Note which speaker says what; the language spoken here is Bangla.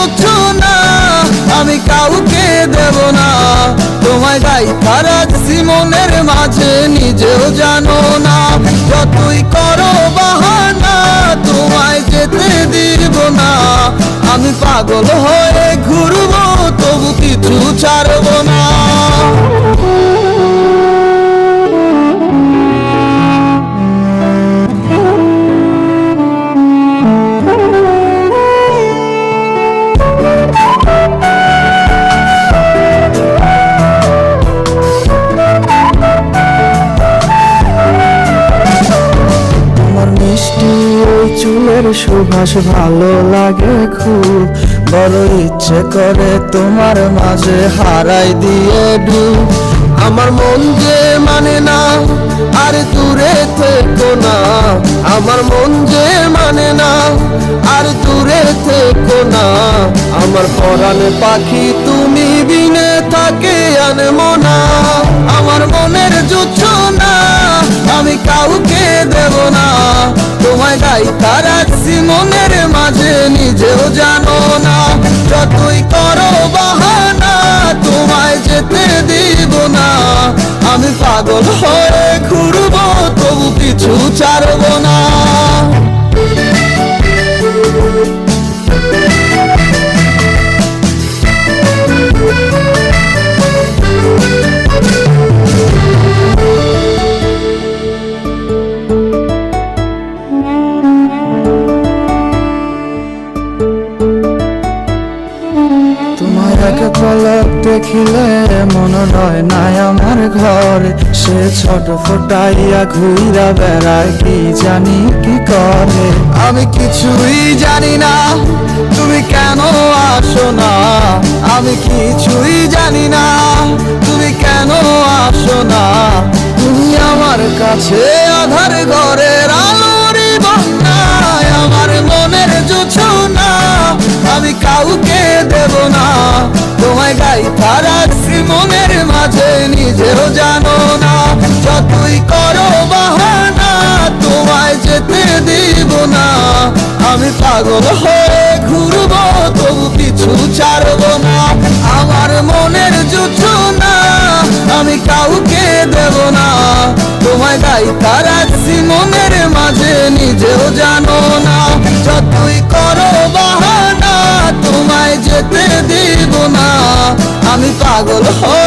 Speaker 1: মনের না, আমি কাউকে দেব না। তোমায় গাই রাখছি মনের মাঝে, নিজেও জানো না। যতই করো বাহানা, তোমায় যেতে দিব না। আমি পাগল হয়ে ঘুরবো, তবু কিছু ছাড়বো না। সুবাস ভালো লাগে খুব। বড় ইচ্ছে করে তোমার মাঝে হারাই দিয়ে ডুব। আমার মন যে মানে না, আর দূরে থেকো না। আমার মন যে মানে না, আর দূরে থেকো না। আমার পরাণ পাখি তুমি বিনে থাকে আনমো না আমার মনের যুদ্ধ না আমি কাউকে দেব না। তোমায় গাই রাখছি মনের মাঝে নিজেও জানো না, যতই করো বাহানা, তোমায় যেতে দিব না। আমি পাগল হয়ে ঘুরবো, তবু কিছু ছাড়বো না। দেখিলে মন রয় নাই আমার ঘরে। সে ছোট ফোটাইয়া ঘুইরা বেড়ায়, কি জানি কি করে? আমি কিছুই জানি না, তুমি কেন আসো না? আমি কিছুই জানি না, তুমি কেন আসো না? তুমি আমার কাছে আধার ঘরের আলোরই বন্যায়, আমার মনের জোছনা। আমি কাউকে দেব না গাই রাখছি মনের মাঝে নিজেও জানো না। যতই করো বাহানা, তোমায় যেতে দিব না। আমি পাগল হয়ে ঘুরবো, তবু কিছু ছাড়বো না। আমার মনের যুদ্ধ না, আমি কাউকে দেব না। তোমায় গাই রাখছি মনের মাঝে নিজেও জানো না। যতই করো বাহানা তোমায় যেতে